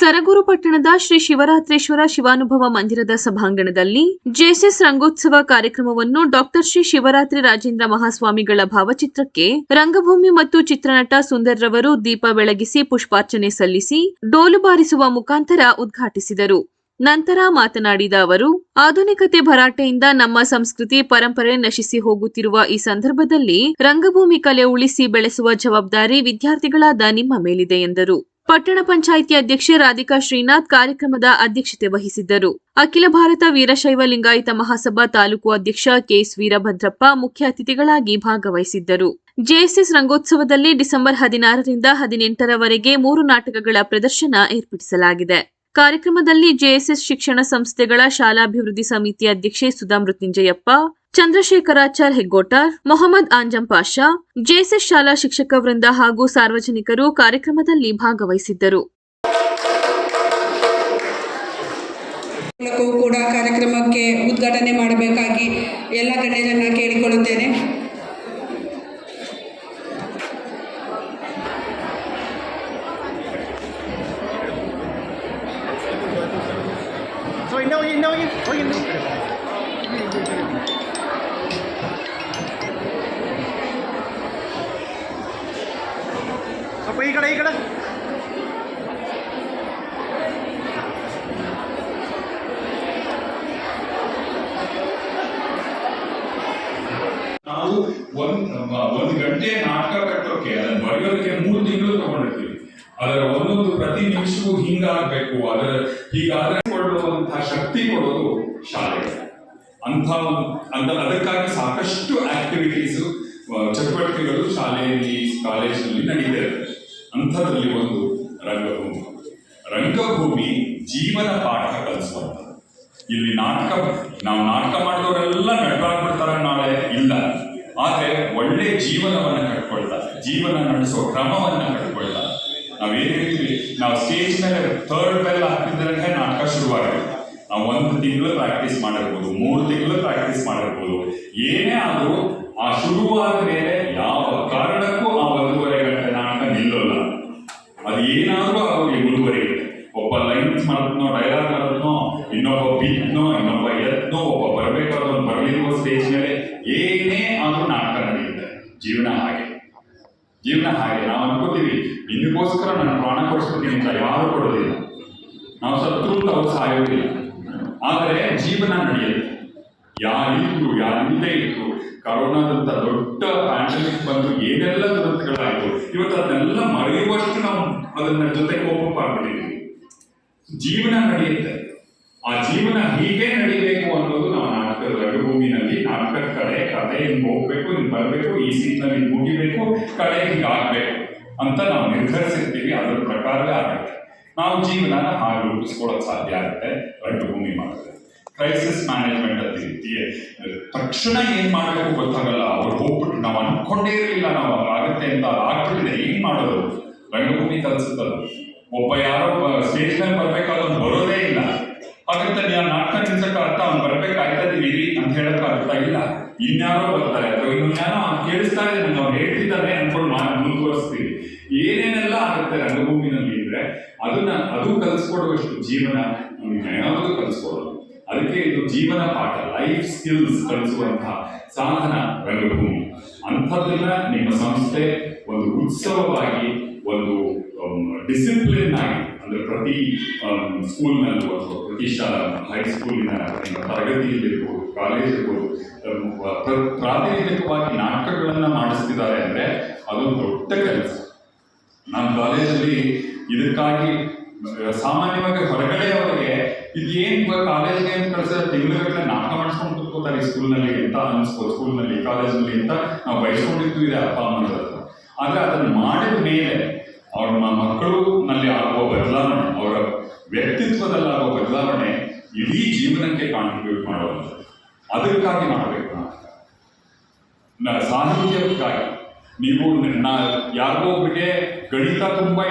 ಸರಗೂರು ಪಟ್ಟಣದ ಶ್ರೀ ಶಿವರಾತ್ರೇಶ್ವರ ಶಿವಾನುಭವ ಮಂದಿರದ ಸಭಾಂಗಣದಲ್ಲಿ ಜೆಎಸ್ಎಸ್ ರಂಗೋತ್ಸವ ಕಾರ್ಯಕ್ರಮವನ್ನು ಡಾಕ್ಟರ್ ಶ್ರೀ ಶಿವರಾತ್ರಿ ರಾಜೇಂದ್ರ ಮಹಾಸ್ವಾಮಿಗಳ ಭಾವಚಿತ್ರಕ್ಕೆ ರಂಗಭೂಮಿ ಮತ್ತು ಚಿತ್ರನಟ ಸುಂದರ್ ರವರು ದೀಪ ಬೆಳಗಿಸಿ ಪುಷ್ಪಾರ್ಚನೆ ಸಲ್ಲಿಸಿ ಡೋಲು ಬಾರಿಸುವ ಮುಖಾಂತರ ಉದ್ಘಾಟಿಸಿದರು. ನಂತರ ಮಾತನಾಡಿದ ಅವರು, ಆಧುನಿಕತೆ ಭರಾಟೆಯಿಂದ ನಮ್ಮ ಸಂಸ್ಕೃತಿ ಪರಂಪರೆ ನಶಿಸಿ ಹೋಗುತ್ತಿರುವ ಈ ಸಂದರ್ಭದಲ್ಲಿ ರಂಗಭೂಮಿ ಕಲೆ ಉಳಿಸಿ ಬೆಳೆಸುವ ಜವಾಬ್ದಾರಿ ವಿದ್ಯಾರ್ಥಿಗಳಾದ ನಿಮ್ಮ ಮೇಲಿದೆ ಎಂದರು. ಪಟ್ಟಣ ಪಂಚಾಯಿತಿ ಅಧ್ಯಕ್ಷೆ ರಾಧಿಕಾ ಶ್ರೀನಾಥ್ ಕಾರ್ಯಕ್ರಮದ ಅಧ್ಯಕ್ಷತೆ ವಹಿಸಿದ್ದರು. ಅಖಿಲ ಭಾರತ ವೀರಶೈವ ಲಿಂಗಾಯತ ಮಹಾಸಭಾ ತಾಲೂಕು ಅಧ್ಯಕ್ಷ ಕೆಎಸ್ ವೀರಭದ್ರಪ್ಪ ಮುಖ್ಯ ಅತಿಥಿಗಳಾಗಿ ಭಾಗವಹಿಸಿದ್ದರು. ಜೆಎಸ್ಎಸ್ ರಂಗೋತ್ಸವದಲ್ಲಿ ಡಿಸೆಂಬರ್ ಹದಿನಾರರಿಂದ ಹದಿನೆಂಟರವರೆಗೆ ಮೂರು ನಾಟಕಗಳ ಪ್ರದರ್ಶನ ಏರ್ಪಡಿಸಲಾಗಿದೆ. ಕಾರ್ಯಕ್ರಮದಲ್ಲಿ ಜೆಎಸ್ಎಸ್ ಶಿಕ್ಷಣ ಸಂಸ್ಥೆಗಳ ಶಾಲಾಭಿವೃದ್ಧಿ ಸಮಿತಿ ಅಧ್ಯಕ್ಷೆ ಸುಧಾ ಮೃತ್ಯುಂಜಯಪ್ಪ ಚಂದ್ರಶೇಖರಾಚಾರ್ ಹೆಗ್ಗೋಟಾರ್ ಮೊಹಮ್ಮದ್ ಆಂಜಂ ಪಾಷಾ ಜೆಎಸ್ಎಸ್ ಶಾಲಾ ಶಿಕ್ಷಕ ವೃಂದ ಹಾಗೂ ಸಾರ್ವಜನಿಕರು ಕಾರ್ಯಕ್ರಮದಲ್ಲಿ ಭಾಗವಹಿಸಿದ್ದರು. ಕೂಡ ಕಾರ್ಯಕ್ರಮಕ್ಕೆ ಉದ್ಘಾಟನೆ ಮಾಡಬೇಕಾಗಿ ಎಲ್ಲ ಗಣ್ಯರನ್ನ ಕೇಳಿಕೊಳ್ಳುತ್ತೇನೆ. ಹೋಗಿ ಹೋಗಿ ಈ ಕಡೆ ಈ ಕಡೆ. ನಾವು ಒಂದ್ ಒಂದು ಗಂಟೆ ನಾಟಕ ಕಟ್ಟೋಕೆ, ಅದನ್ನ ಬರೆಯೋದಕ್ಕೆ ಮೂರು ತಿಂಗಳು ತಗೊಂಡಿರ್ತೀವಿ. ಅದರ ಒಂದೊಂದು ಪ್ರತಿ ನಿಮಿಷವೂ ಹಿಂಗಾಗಬೇಕು. ಅದರ ಹೀಗಾದ್ರೆ ಕೊಡುವಂತಹ ಶಕ್ತಿ ಕೊಡೋದು ಶಾಲೆ. ಅಂತ ಅಂತ ಅದಕ್ಕಾಗಿ ಸಾಕಷ್ಟು ಆಕ್ಟಿವಿಟೀಸ್ ಚಟುವಟಿಕೆಗಳು ಶಾಲೆಯಲ್ಲಿ ಕಾಲೇಜಿನಲ್ಲಿ ನಡೀತಾ ಇರುತ್ತೆ ಅಂಥದ್ರಲ್ಲಿ ಒಂದು ರಂಗಭೂಮಿ. ರಂಗಭೂಮಿ ಜೀವನ ಪಾಠ ಕಲಿಸುವಂತ ಇಲ್ಲಿ ನಾಟಕ, ನಾವು ನಾಟಕ ಮಾಡಿದವರೆಲ್ಲ ನಟರಾಗ್ಬಿಡ್ತಾರೆ ನಾಳೆ? ಇಲ್ಲ. ಆದ್ರೆ ಒಳ್ಳೆ ಜೀವನವನ್ನ ಕಟ್ಕೊಳ್ತಾರೆ ಜೀವನ ನಡೆಸೋ ಕ್ರಮವನ್ನ ಕಟ್ಕೊಳ್ತಾರೆ ನಾವೇನ್ ಹೇಳ್ತೀವಿ? ನಾವು ಸ್ಟೇಜ್ ಮೇಲೆ ಥರ್ಡ್ ಬೆಲ್ ಹಾಕಿದ್ರೆ ನಾಟಕ ಶುರುವಾಗುತ್ತೆ. ನಾವು ಒಂದು ತಿಂಗಳು ಪ್ರಾಕ್ಟೀಸ್ ಮಾಡಿರ್ಬೋದು, ಮೂರು ತಿಂಗಳು ಪ್ರಾಕ್ಟೀಸ್ ಮಾಡಿರ್ಬೋದು. ಏನೇ ಆದರೂ ಆ ಶುರುವಾದ ಮೇಲೆ ಯಾವ ಕಾರಣಕ್ಕೂ ಆ ನಿಲ್ಲಲ್ಲ ಅದು ಏನಾದ್ರೂ ಆಗೋಗ್ಲಿ ಮುಂದುವರಿಯುತ್ತೆ ಒಬ್ಬ ಲೈನ್ಸ್ ಮಾಡಿದ್ನೋ ಡೈಲಾಗ್ ಮಾಡಿದ್ನೋ ಇನ್ನೊಬ್ಬ ಬೀಟ್ನೋ ಇನ್ನೊಬ್ಬ ಎದ್ನೋ ಒಬ್ಬ ಬರಬೇಕಾದವನು ಬರಲಿರುವ ಸ್ಟೇಜ್ ಮೇಲೆ ಏನೇ ಆದ್ರೂ ನಾಟಕ ನಡೆಯುತ್ತೆ. ಜೀವನ ಹಾಗೆ. ಜೀವನ ಹಾಗೆ. ನಾವು ಅನ್ಕೋತೀವಿ, ನಿನಗೋಸ್ಕರ ನಾನು ಪ್ರಾಣ ಕೊಡಿಸ್ತೀನಿ ಅಂತ ಯಾರು ಕೊಡೋದಿಲ್ಲ. ನಾವು ಸತ್ರು ಅವ್ರು ಸಾಯೋದಿಲ್ಲ ಆದರೆ ಜೀವನ ನಡೆಯುತ್ತೆ. ಯಾರಿದ್ರು ಯಾರಿಲ್ಲದೆ ಇದ್ರು ಕರೋನಾದಂತ ದೊಡ್ಡ ಪ್ಯಾಂಡಮಿಕ್ ಬಂದು ಏನೆಲ್ಲ ದುರಂತಗಳಾಯಿತು, ಇವತ್ತು ಅದನ್ನೆಲ್ಲ ಮರೆಯುವಷ್ಟು ನಾವು ಅದನ್ನ ಜೊತೆ ಕೋಪ ಮಾಡ್ಬಿಟ್ಟಿದ್ದೀವಿ. ಜೀವನ ನಡೆಯುತ್ತೆ. ಆ ಜೀವನ ಹೀಗೆ ನಡಿಬೇಕು ಅನ್ನೋದು ನಾವು ನಾಟಕದ ರಂಗಭೂಮಿನಲ್ಲಿ ನಾಟಕದ ಕಡೆ, ಕತೆ ಹಿಂಗ್ ಹೋಗ್ಬೇಕು, ಹಿಂಗ್ ಬರಬೇಕು, ಈ ಸೀಟ್ನಲ್ಲಿ ಮುಗಿಬೇಕು, ಕಡೆ ಹಿಂಗ್ ಆಗ್ಬೇಕು ಅಂತ ನಾವು ನಿರ್ಧರಿಸಿರ್ತೀವಿ. ಅದರ ಪ್ರಕಾರವೇ ಆಗುತ್ತೆ. ನಾವು ಜೀವನ ಹಾಗೆ ರೂಪಿಸ್ಕೊಳ್ಳೋಕೆ ಸಾಧ್ಯ ಆಗುತ್ತೆ. ರಂಗಭೂಮಿ ಮಾಡಿದ್ರೆ ಕ್ರೈಸಿಸ್ ಮ್ಯಾನೇಜ್ಮೆಂಟ್ ಅಂತ ತಕ್ಷಣ ಏನ್ ಮಾಡಬೇಕು ಗೊತ್ತಾಗಲ್ಲ. ಅವ್ರು ಹೋಗ್ಬಿಟ್ಟು ನಾವು ಅನ್ಕೊಂಡೇ ಇರಲಿಲ್ಲ, ನಾವು ಆಗುತ್ತೆ ಅಂತ ಆಗ್ಬಿಟ್ಟಿದೆ. ಏನ್ ಮಾಡೋದು? ರಂಗಭೂಮಿ ಕಲಿಸುತ್ತಲ್ಲ ಒಬ್ಬ ಯಾರೋ ಸ್ಟೇಜ್ ಮೇಲೆ ಬರ್ಬೇಕಾದ್ರೆ ಬರೋದೇ ಇಲ್ಲ. ಹಾಗಂತ ನೀವು ನಾಟಕ ನಿಲ್ಸಕ್ಕೆ ಅರ್ಥ ಅವ್ನು ಬರ್ಬೇಕಾಯ್ತದೀವಿ ಅಂತ ಹೇಳಕ್ ಅರ್ಥ ಇಲ್ಲ. ಇನ್ಯಾರೋ ಬರ್ತಾರೆ. ಅಥವಾ ಇನ್ಯಾರೋ ಅವ್ನು ಕೇಳಿಸ್ತಾ ಇದೆ ನಂಗೆ ಅವ್ನು ಹೇಳ್ತಿದ್ದಾನೆ ಅನ್ಕೊಂಡು ಮಾಡಿ ಮುಂದುವರಿಸ್ತೀವಿ ಏನೇನೆಲ್ಲ ಆಗುತ್ತೆ ರಂಗಭೂಮಿನಲ್ಲಿ ಇದ್ರೆ ಅದನ್ನ, ಅದು ಕಲಿಸ್ಕೊಡುವಷ್ಟು ಜೀವನ ನಮ್ಗೆ ಏನಾದ್ರೂ ಕಲಿಸ್ಕೊಡೋದು? ಅದಕ್ಕೆ ಇದು ಜೀವನ ಪಾಠ ಲೈಫ್ ಸ್ಕಿಲ್ಸ್ ಕಲಿಸುವಂತಹ ಸಾಧನ ರಂಗಭೂಮಿ. ಅಂಥದ್ದನ್ನ ನಿಮ್ಮ ಸಂಸ್ಥೆ ಒಂದು ಉತ್ಸವವಾಗಿ, ಒಂದು ಡಿಸಿಪ್ಲಿನ್ ಆಗಿ, ಅಂದ್ರೆ ಪ್ರತಿ ಸ್ಕೂಲ್ನಲ್ಲೂ ಅಥವಾ ಪ್ರತಿ ಶಾಲಾ ಹೈಸ್ಕೂಲಿನ ತರಗತಿಯಲ್ಲಿರ್ಬೋದು ಕಾಲೇಜ್ ಇರ್ಬೋದು ಪ್ರಾತಿನಿಧಿಕವಾಗಿ ನಾಟಕಗಳನ್ನ ಮಾಡಿಸ್ತಿದ್ದಾರೆ ಅಂದ್ರೆ ಅದೊಂದು ದೊಡ್ಡ ಕೆಲಸ. ನಮ್ಮ ಕಾಲೇಜಲ್ಲಿ ಇದಕ್ಕಾಗಿ ಸಾಮಾನ್ಯವಾಗಿ ಹೊರಗಡೆ ಅವರಿಗೆ ಏನ್ ಕಾಲೇಜ್ಗೆ ಕಳಿಸಿದ್ರೆ ತಿಂಗಳುಗಟ್ಟಲೆ ನಾಟಕ ಮಾಡಿಸ್ಕೊಂಡು ಕೂತ್ಕೋತಾರೆ ಸ್ಕೂಲ್ನಲ್ಲಿ ಅಂತ ಸ್ಕೂಲ್ನಲ್ಲಿ ಕಾಲೇಜ್ನಲ್ಲಿ ಅಂತ ನಾವು ಬಯಸ್ಕೊಂಡಿದ್ದು ಇದೆ ಅಪ್ಪ ಅಮ್ಮನ ಹತ್ರ ಆದ್ರೆ ಅದನ್ನ ಮಾಡಿದ ಮೇಲೆ ಅವ್ರ ಮಕ್ಕಳು ನಲ್ಲಿ ಆಗುವ ಬದಲಾವಣೆ, ಅವರ ವ್ಯಕ್ತಿತ್ವದಲ್ಲಿ ಆಗುವ ಬದಲಾವಣೆ ಇಡೀ ಜೀವನಕ್ಕೆ ಕಾಂಟ್ರಿಬ್ಯೂಟ್ ಮಾಡುವಂಥದ್ದು ಅದಕ್ಕಾಗಿ ಮಾಡಬೇಕು ನಾನು ಸಾಹಿತ್ಯಕ್ಕಾಗಿ. ನೀವು ಯಾರಿಗೋ ಒಬ್ಬರಿಗೆ ಗಣಿತ ತುಂಬಾ